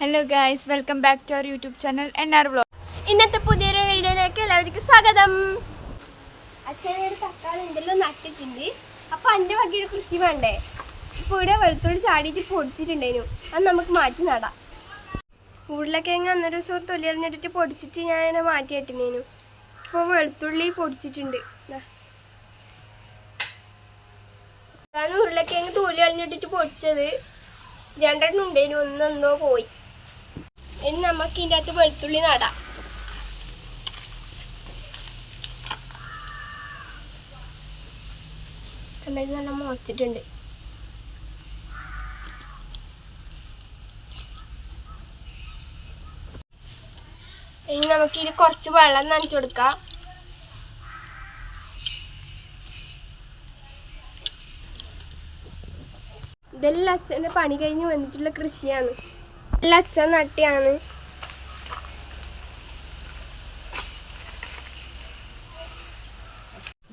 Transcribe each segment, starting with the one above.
Hello guys welcome back to our YouTube channel N R blog ഇന്നത്തെ പുതിയൊരു വീഡിയോയിലേക്ക് എല്ലാവർക്കും സ്വാഗതം. അച്ഛൻ ഒരു തക്കാളി ഉണ്ടല്ലോ നട്ടിട്ടുണ്ട്. അപ്പൊ എന്റെ വകയൊരു കൃഷി വേണ്ടേ? ഇപ്പൊ ഇവിടെ വെളുത്തുള്ളി ചാടിയിട്ട് പൊടിച്ചിട്ടുണ്ടേനു അത് നമുക്ക് മാറ്റി നടാം. ഉരുളക്കിഴങ്ങ് അന്നൊരു ദിവസം തൊലി പൊടിച്ചിട്ട് ഞാൻ അതിനെ മാറ്റി ഇട്ടിനേനു ഇപ്പോൾ വെളുത്തുള്ളി പൊടിച്ചിട്ടുണ്ട്. ദാ. അതാണ് ഉരുളക്കിഴങ്ങ് തൊലി എറിഞ്ഞിട്ടിട്ട് പൊടിച്ചത്. രണ്ടെണ്ണം ഉണ്ടേനു ഒന്നെന്തോ പോയി. ഇനി നമുക്ക് ഇതിന്റെ അകത്ത് വെളുത്തുള്ളി നടാം. കണ്ടത് നല്ല മുളച്ചിട്ടുണ്ട്. ഇനി നമുക്ക് ഇതിൽ കുറച്ച് വെള്ളം നനച്ചു കൊടുക്കാം. ഇതെല്ലാം അച്ഛന്റെ പണി കഴിഞ്ഞ് വന്നിട്ടുള്ള കൃഷിയാണ്. അച്ഛൻ നട്ടിയാണ്.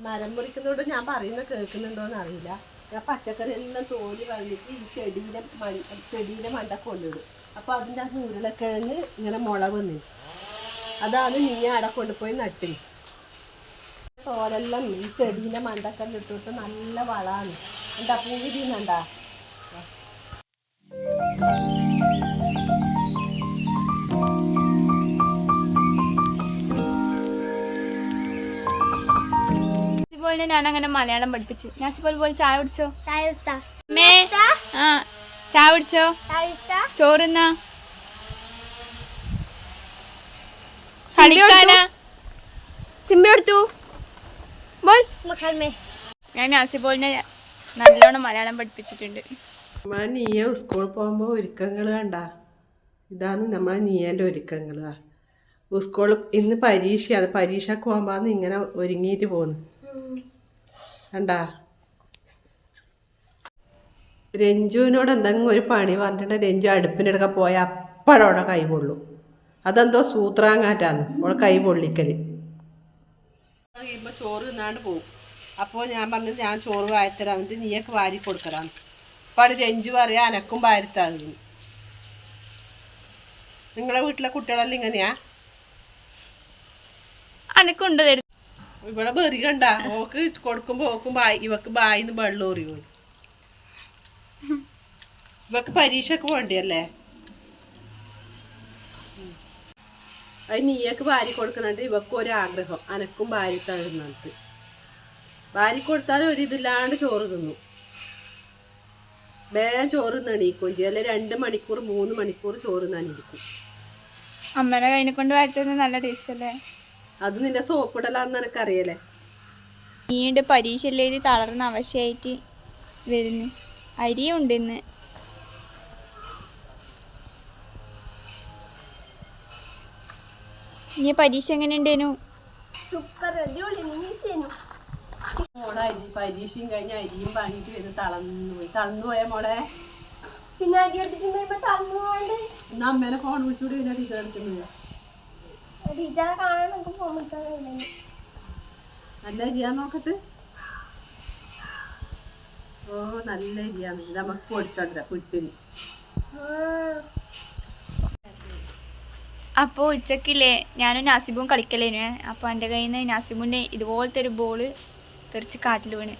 മരം മുറിക്കുന്നോട് ഞാൻ പറയുന്ന കേൾക്കുന്നുണ്ടോന്ന് അറിയില്ല. ഞാൻ പച്ചക്കറി എല്ലാം തോലി കളഞ്ഞിട്ട് ഈ ചെടിയുടെ മണി ചെടിയുടെ മണ്ട കൊണ്ടിടും. അപ്പോൾ അതിന്റെ ആ ഉരുളക്കിഴങ്ങ് ഇങ്ങനെ മുള വന്നു അതാണ് നീ അവിടെ കൊണ്ടുപോയി നട്ടി തോലെല്ലാം ഈ ചെടീന്റെ മണ്ടക്കെല്ലാം ഇട്ടിട്ട് നല്ല വളമാണ്. എന്താ പൂ നാസിബോളിനെ ഞാൻ അങ്ങനെ മലയാളം പഠിപ്പിച്ചു. നാസിപ്പോൾ പോയി ചായ കുടിച്ചോ? ചായ മേ ആ ചായ കുടിച്ചോ? ചോറുന്ന? സിമ്പി എടുത്തു ബോൾ. ഞാൻ നാസിബോളിനെ നല്ലോണം മലയാളം പഠിപ്പിച്ചിട്ടുണ്ട്. നമ്മളെ നീയ സ്കൂളിൽ പോകുമ്പോൾ ഒരുക്കങ്ങൾ കണ്ട? ഇതാണ് നമ്മളെ നീയന്റെ ഒരുക്കങ്ങൾ സ്കൂളിൽ ഇന്ന് പരീക്ഷയാണ് പരീക്ഷക്ക് പോകുമ്പോൾ ഇങ്ങനെ ഒരുങ്ങിയിട്ട് പോകുന്നു കണ്ടാ? രഞ്ജുവിനോട് എന്തെങ്കിലും ഒരു പണി പറഞ്ഞിട്ട് രഞ്ജു അടുപ്പിനെടുക്കാൻ അടുക്ക അപ്പോഴും അപ്പോഴവിടെ കൈ പൊള്ളും. അതെന്തോ സൂത്രാങ്ങാറ്റാന്ന് അവിടെ കൈ പൊള്ളിക്കൽ കഴിയുമ്പോൾ ചോറ് തിന്നാണ്ട് പോകും അപ്പോൾ ഞാൻ പറഞ്ഞത് ഞാൻ ചോറ് വാരിത്തരാം എന്നിട്ട് നീയൊക്കെ വാരി കൊടുക്കലാന്ന്. അപ്പോൾ അവിടെ രഞ്ജു പറയാം അനക്കും വാരിത്താകുന്നു നിങ്ങളെ വീട്ടിലെ കുട്ടികളെല്ലാം ഇങ്ങനെയാ? അനക്കുണ്ട് ഇവിടെ ബെറി കണ്ട. ഓക്ക് കൊടുക്കുമ്പോ ഓക്കും ബായ് ഇവക്ക് ബായിന്ന് വെള്ളം പോയി ഇവക്ക് പരീക്ഷക്ക് വേണ്ടിയല്ലേ അത് നീയക്ക് ഭാര്യ കൊടുക്കുന്നുണ്ട്. ഇവക്ക് ആഗ്രഹം അനക്കും ഭാര്യ തരുന്നുണ്ട്. ഭാര്യ കൊടുത്താലും ഒരു ഇതില്ലാണ്ട് ചോറ് തിന്നു. വേഗം ചോറ് തണീക്കും ചില രണ്ട് മണിക്കൂർ മൂന്ന് മണിക്കൂർ ചോറ് നണിയിരിക്കും അമ്മനെ കൈനെ കൊണ്ട് വരുത്തുന്നത് നല്ല ടേസ്റ്റ് അല്ലേ? അത് നിന്റെ സോപ്പിടലാന്ന് എനിക്കറിയല്ലേ നീണ്ട് പരീക്ഷ എഴുതി തളർന്ന അവശയായിട്ട് വരുന്നു. അരിയുണ്ട് ഇന്ന്. ഇനി പരീക്ഷ എങ്ങനെ ഉണ്ടേനു മോളെ പരീക്ഷയും കഴിഞ്ഞ് അരിയും വാങ്ങിട്ട് വരും തളർന്നു പോയി. തളർന്നു പോയ മോളെ? പിന്നെ അരി എടുത്തിട്ടുമ്പോ തന്നുകൊണ്ട് എന്നാ അമ്മേനെ ഫോൺ വിളിച്ചുകൂടി പിന്നെ ടീച്ചർ എടുക്കുന്നത് ടീച്ചറെ കാണാൻ നമുക്ക് ഫോൺ കഴിയില്ല. നല്ല അരിയാ നോക്കട്ട്. ഓ നല്ല ഇത് നമുക്ക് പൊടിച്ചോണ്ടിര പുറ്റിന് അപ്പോൾ ഉച്ചക്കില്ലേ? ഞാനും നാസിബും കളിക്കലേനു. അപ്പോൾ എന്റെ കയ്യിൽ നിന്ന് നാസിബിന്റെ ഇതുപോലത്തെ ഒരു ബോൾ തെറിച്ച് കാട്ടിൽ വീണ്.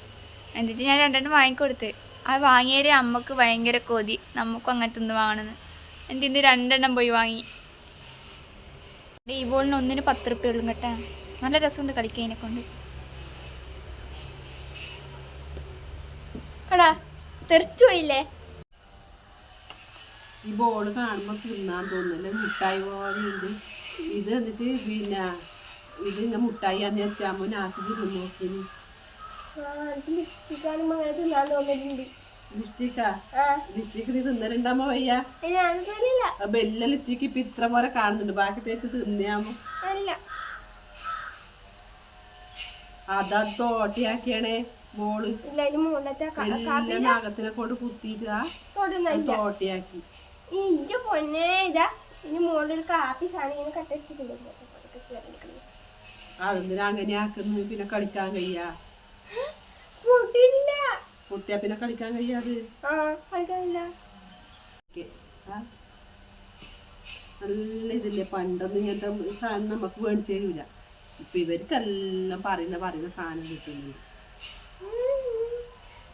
എന്നിട്ട് ഞാൻ രണ്ടെണ്ണം വാങ്ങിക്കൊടുത്ത്. അത് വാങ്ങിയത് അമ്മയ്ക്ക് ഭയങ്കര കൊതി. നമുക്കും അങ്ങനത്തെ ഒന്ന് വാങ്ങണമെന്ന് എന്നിട്ട് ഇന്ന് രണ്ടെണ്ണം പോയി വാങ്ങി. ഈ ബോളിന് ഒന്നിന് പത്ത് റുപ്യ ഉള്ളു കേട്ടാ. നല്ല രസമുണ്ട് കളിക്കാൻ കൊണ്ട്. കടാ തെറിച്ചു പോയില്ലേ? ഈ ബോൾ കാണുമ്പോൾ തിന്നാൻ തോന്നുന്നില്ല. മുട്ടായി പോലെ ഉണ്ട് ഇത് എന്നിട്ട് പിന്നെ ഇത് ഇങ്ങനെ മുട്ടായി അന്ന് വെച്ചാൽ നാസിക്ക് തിന്നു നോക്കിന്. കാണുമ്പോ അങ്ങനെ തിന്നാൻ തോന്നിയിട്ടുണ്ട്. ലിപ്സ്റ്റിക്കാ? നീ വയ്യ. ഇപ്പൊ ഇത്ര പോലെ കാണുന്നുണ്ട്. ബാക്കി തേച്ച് അല്ല അതാ തോട്ടിയാക്കിയാണേ മോൾ. എല്ലാ നാഗത്തിനെ കൊണ്ട് കുത്തിയിട്ട് തോട്ടിയാക്കി. ഇഞ്ച പൊന്നെ ഇതാ. ഇനി കാപ്പി സാധനം ഇങ്ങനെ കട്ടടിച്ചിട്ടുണ്ട് അതെന്തിനാ അങ്ങനെ ആക്കുന്നു പിന്നെ കളിക്കാൻ കഴിയാ. കുട്ടിയാ പിന്നെ കളിക്കാൻ കഴിയാതെ ആ കളിക്കാനില്ല? നല്ല ഇതില്ലേ പണ്ടൊന്നും ഇങ്ങനത്തെ സാധനം നമുക്ക് മേടിച്ചു തരൂല ഇപ്പൊ ഇവർക്കെല്ലാം പറയുന്ന പറയുന്ന സാധനം കിട്ടുന്നുണ്ട്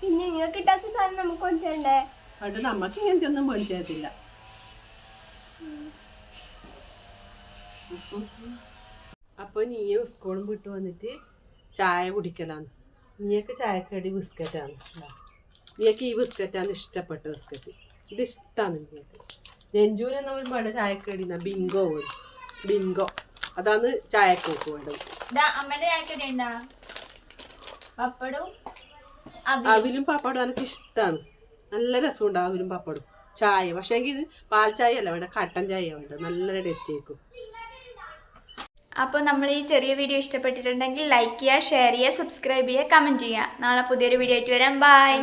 പിന്നെ നിങ്ങൾക്ക് കിട്ടാത്ത സാധനം നമുക്ക് മേടിച്ചേ പണ്ട് നമുക്ക് ഇങ്ങനത്തെ ഒന്നും മേടിച്ചു തരത്തില്ല അപ്പൊ നീ സ്കൂളും വിട്ടു വന്നിട്ട് ചായ കുടിക്കലാന്ന് നീയൊക്കെ ചായക്കടി ബിസ്ക്കറ്റാണ് നീയൊക്കെ ഈ ബിസ്ക്കറ്റാണ് ഇഷ്ടപ്പെട്ട ബിസ്ക്കറ്റ്. ഇത് ഇഷ്ടമാണ് നീക്ക് രഞ്ജുവിനെന്ന് പറയുമ്പോൾ ചായക്കടി ബിങ്കോ പോലും. ബിങ്കോ. അതാണ് ചായക്കോക്ക് വേണ്ടത്. ഇതാ അമ്മയുടെ ചായക്കടി ഉണ്ടാ പപ്പടവും അവിലും. പപ്പടും എനിക്ക് ഇഷ്ടമാണ് നല്ല രസമുണ്ട് അവിലും പപ്പടും. ചായ. പക്ഷേ എനിക്ക് ഇത് പാൽ ചായ അല്ല വേണ്ട കട്ടൻ ചായ വേണ്ട നല്ല ടേസ്റ്റ് ആയിരിക്കും. അപ്പോൾ നമ്മൾ ഈ ചെറിയ വീഡിയോ ഇഷ്ടപ്പെട്ടിട്ടുണ്ടെങ്കിൽ ലൈക്ക് ചെയ്യുക ഷെയർ ചെയ്യുക സബ്സ്ക്രൈബ് ചെയ്യുക കമന്റ് ചെയ്യുക. നാളെ പുതിയൊരു വീഡിയോ ആയിട്ട് വരാം. ബൈ